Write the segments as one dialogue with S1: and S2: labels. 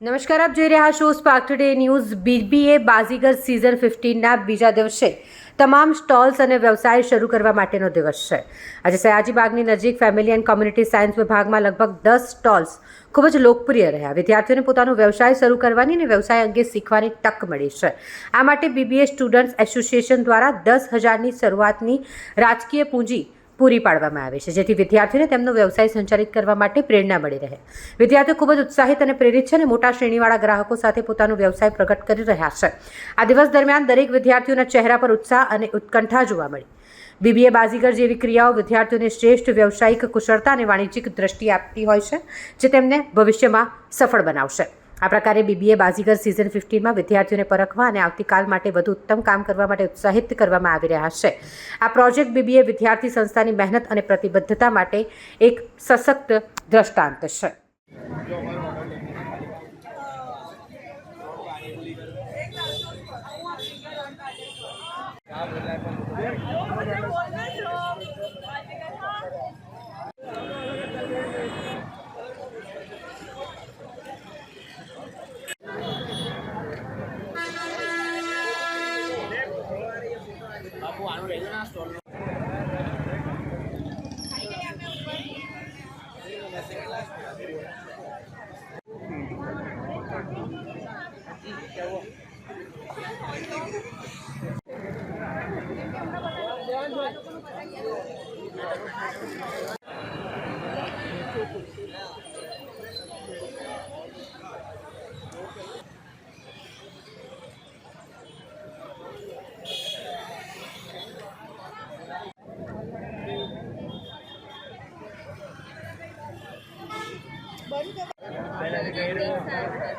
S1: નમસ્કાર, આપ જોઈ રહ્યા છો Spark Today News BBA Baazigar season ફિફ્ટીનના બીજા દિવસે તમામ સ્ટોલ્સ અને વ્યવસાય શરૂ કરવા માટેનો દિવસ છે. આજે સયાજીબાગની નજીક ફેમિલી એન્ડ કોમ્યુનિટી સાયન્સ વિભાગમાં લગભગ દસ સ્ટોલ્સ ખૂબ જ લોકપ્રિય રહ્યા. વિદ્યાર્થીઓને પોતાનો વ્યવસાય શરૂ કરવાની અને વ્યવસાય અંગે શીખવાની તક મળી છે. આ માટે બીબીએ સ્ટુડન્ટ્સ એસોસિએશન દ્વારા દસ હજારની શરૂઆતની રાજકીય પૂંજી પૂરી પાડવામાં આવે છે, જેથી વિદ્યાર્થીઓને તેમનો વ્યવસાય સંચાલિત કરવા માટે પ્રેરણા મળી રહે. વિદ્યાર્થીઓ ખૂબ જ ઉત્સાહિત અને પ્રેરિત છે અને મોટા શ્રેણીવાળા ગ્રાહકો સાથે પોતાનો વ્યવસાય પ્રગટ કરી રહ્યા છે. આ દિવસ દરમિયાન દરેક વિદ્યાર્થીઓના ચહેરા પર ઉત્સાહ અને ઉત્કંઠા જોવા મળી. બીબીએ બાજીગર જેવી ક્રિયાઓ વિદ્યાર્થીઓને શ્રેષ્ઠ વ્યવસાયિક કુશળતા અને વાણિજ્યિક દ્રષ્ટિ આપતી હોય છે, જે તેમને ભવિષ્યમાં સફળ બનાવશે. આ પ્રકારે બીબીએ બાજીગર સિઝન ફિફ્ટીનમાં વિદ્યાર્થીઓને પરખવા અને આવતીકાલ માટે વધુ ઉત્તમ કામ કરવા માટે ઉત્સાહિત કરવામાં આવી રહ્યા છે. આ પ્રોજેક્ટ બીબીએ વિદ્યાર્થી સંસ્થાની મહેનત અને પ્રતિબદ્ધતા માટે એક સશક્ત દ્રષ્ટાંત છે.
S2: Jangan-jangan
S3: Okay.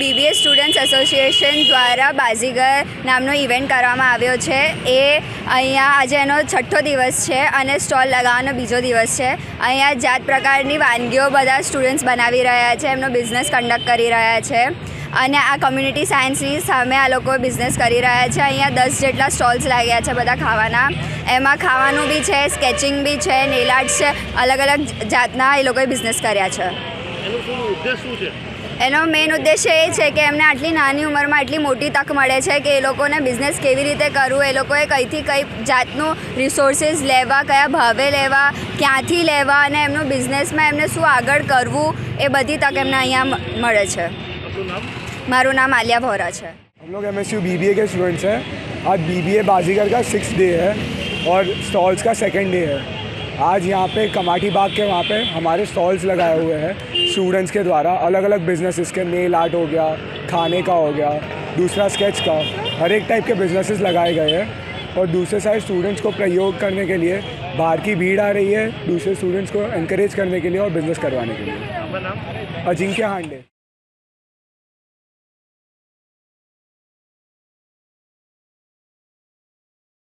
S3: BBA students association દ્વારા બાઝીગર નામનો ઇવેન્ટ કરવામાં આવ્યો છે. એ અહીંયા આજે એનો છઠ્ઠો દિવસ છે અને સ્ટોલ લગાવવાનો બીજો દિવસ છે. અહીંયા જાત પ્રકારની વાનગીઓ બધા સ્ટુડન્ટ્સ બનાવી રહ્યા છે, એમનો બિઝનેસ કન્ડક્ટ કરી રહ્યા છે. અને આ કમ્યુનિટી સાયન્સની સામે આ લોકો બિઝનેસ કરી રહ્યા છે. અહીંયા દસ જેટલા સ્ટોલ્સ લાગ્યા છે બધા ખાવાના. એમાં ખાવાનું બી છે, સ્કેચિંગ બી છે નેલ આર્ટ છે અલગ અલગ જાતના એ લોકોએ બિઝનેસ કર્યા છે?
S4: એનું શું ઉદ્દેશ શું છે
S3: એનો મેઇન ઉદ્દેશ્ય એ છે કે એમને આટલી નાની ઉંમરમાં આટલી મોટી તક મળે છે કે એ લોકોને બિઝનેસ કેવી રીતે કરવું એ લોકોએ કઈથી કઈ જાતનું રિસોર્સિસ લેવા કયા ભાવે લેવા ક્યાંથી લેવા અને એમનું બિઝનેસમાં એમને શું આગળ કરવું એ બધી તક એમને અહીંયા મ- મળે છે
S4: આપનું નામ
S3: મારું નામ આલિયા ભોરા છે
S5: हम लोग M S U B B A के स्टूडेंट्स हैं आज बी बी ए बाजीगर का सिक्स डे है और स्टॉल्स का सेकेंड डे है आज यहाँ पे कमाटी बाग के वहाँ पे हमारे स्टॉल्स लगाए हुए हैं स्टूडेंट्स के द्वारा अलग अलग बिजनेसेस के नेल आर्ट हो गया, खाने का हो गया, दूसरा स्केच का, हर एक टाइप के बिजनेसेस लगाए गए हैं। और दूसरे साइड स्टूडेंट्स को प्रयोग करने के लिए बाहर की भीड़ आ रही है, दूसरे स्टूडेंट्स को इनक्रेज करने के लिए और बिज़नेस करवाने के लिए। अजिंक्य हांडे।